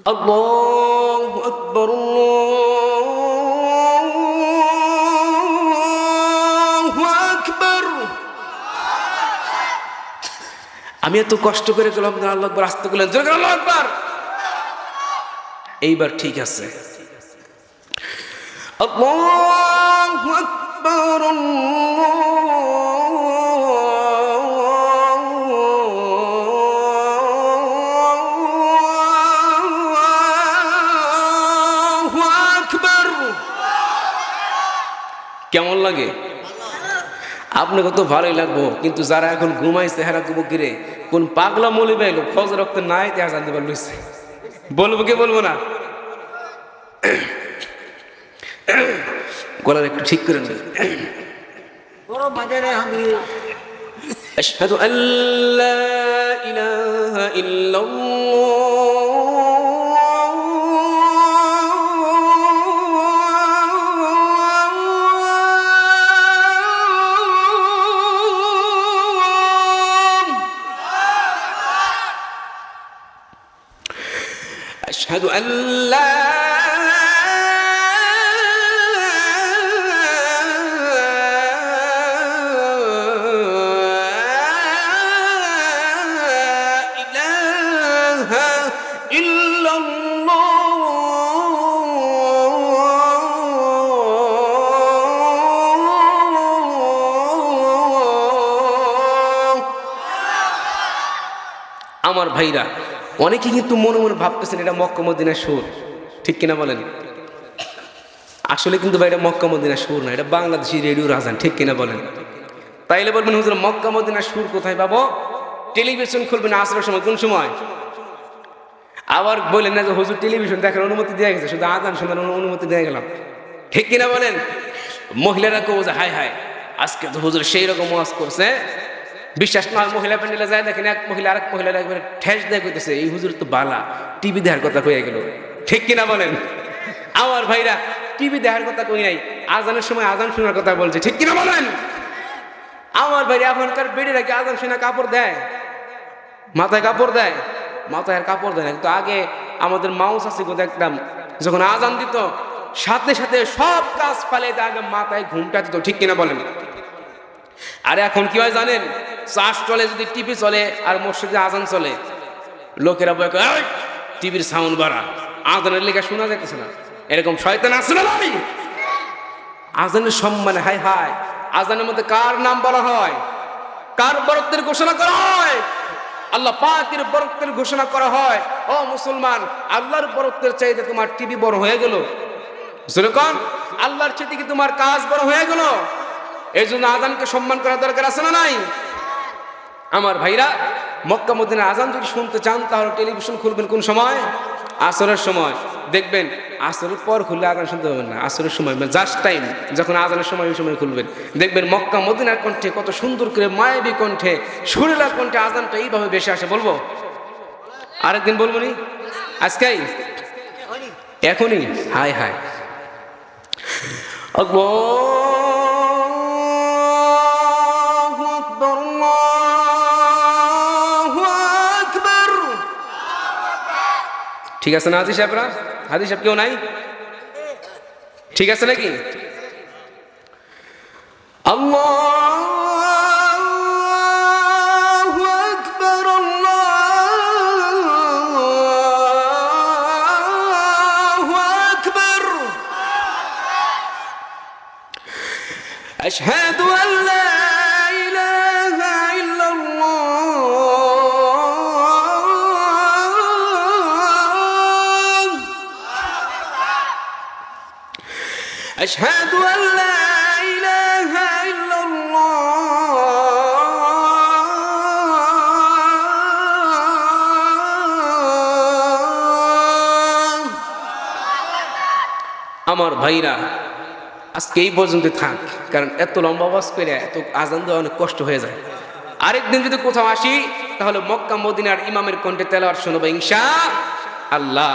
الله أكبر الله أكبر আমি এত কষ্ট করে গেলাম আল্লাহ আকবর আসতে গেলেন জোরে করে আল্লাহ আকবর এইবার ঠিক আছে আল্লাহু আকবার কেমন লাগে আপনাকে তো ভালোই লাগবো কিন্তু যারা এখন ঘুমাইছে হেরা ঘুমো কিরে কোন পাগলা মলি পাইলো ফজ রক্ত নাই তে জানতে পারলো বলবো কি বলবো না গলার একটু ঠিক করে নেই বড় বাজারে আমি أشهد أن لا إله إلا الله أشهد أن لا إله إلا الله আমার ভাইরা অনেকে কিন্তু মনে মনে ভাবতেছেন এটা মক্কা মদিনার সুর। ঠিক কিনা বলেন? আসলে কিন্তু ভাই, এটা মক্কা মদিনার সুর না, এটা বাংলাদেশি রেডিও রাজান, ঠিক কিনা বলেন? তাইলে বলবেন, হুজুর, মক্কা মদিনার সুর কোথায় পাবো? টেলিভিশন খুলবেন আসবার সময়, কোন সময়? আবার বললেন না যে, হুজুর, টেলিভিশন দেখার অনুমতি দেওয়া গেছে, শুধু আজান শোনার অনুমতি দেওয়া গেলাম। ঠিক কিনা বলেন? মহিলারা কেউ যে হাই হাই আজকে তো হুজুর সেই রকম ওয়াজ করছে বিশ্বাস না হয় মহিলা প্যান্ডেলে যায়, দেখেন এক মহিলা আরেক মহিলা একবারে ঠেস দেয় কইতেছে, এই হুজুর তো বালা, টিভি দেখার কথা কয়ে গেল। ঠিক কিনা বলেন? আমার ভাইরা, টিভি দেখার কথা কই নাই, আজানের সময় আজান শোনার কথা বলছে, ঠিক কিনা বলেন? আমার ভাই এখনকার বেড়ে কি আজান শুনে কাপড় দেয়, মাথায় কাপড় দেয়, মাথায় আর কাপড় দেয় না। কিন্তু আগে আমাদের মাউস আছে গো দেখতাম, যখন আজান দিত, সাথে সাথে সব কাজ ফালে আগে মাথায় ঘুমটা দিত, ঠিক কিনা বলেন? আর এখন কি হয় জানেন? চাষ চলে, যদি টিভি চলে আর মসজিদে আজান চলে, লোকেরা বয় টিভির সাউন্ড বাড়া। আজানের লেখা শোনা যাইতেছে না। এরকম শয়তান আছে না ভাই আজানের সম্মানে হাই হাই আজানের মধ্যে কার নাম বলা হয়? কার বরত্বের ঘোষণা করা হয়? আল্লাহ পাকের বরত্বের ঘোষণা করা হয়। ও মুসলমান, আল্লাহর বরত্বের চাইতে তোমার টিভি বড় হয়ে গেল। যেরকম আল্লাহর চাইতে কি তোমার কাজ বড় হয়ে গেল? এই জন্য আজানকে সম্মান করা দরকার আছে না নাই? আমার ভাইরা, মক্কা মদিনার আজান যদি শুনতে চান, তাহলে টেলিভিশন খুলবেন কোন সময়? আসরের সময়। দেখবেন, আসরের পর খুললে আজান শুনতে পাবেন না। আসরের সময় মানে জাস্ট টাইম যখন আজানের সময়, ওই সময় খুলবেন। দেখবেন মক্কা মদিনার কণ্ঠে কত সুন্দর করে মায়াবী কণ্ঠে সুরেলা কণ্ঠে আজানটা এইভাবে বেশি আসে। বলব? আরেকদিন বলব নি? আজকেই? এখনই? হাই হাই আল্লাহু ঠিক আছে না হাজি সাহেবরা হাজি সাহেব কেউ নাই ঠিক আছে নাকি আল্লাহু আকবার আল্লাহু আকবার أشهد أن لا أشهد أن لا إله إلا الله আমার ভাইরা আজকে এই পর্যন্ত থাক কারণ এত লম্বা আওয়াজ করে এত আজান দেওয়া অনেক কষ্ট হয়ে যায় আরেকদিন যদি কোথাও আসি তাহলে মক্কা মদিনার ইমামের কণ্ঠে তেলাওয়ার শোনবো ইনশা আল্লাহ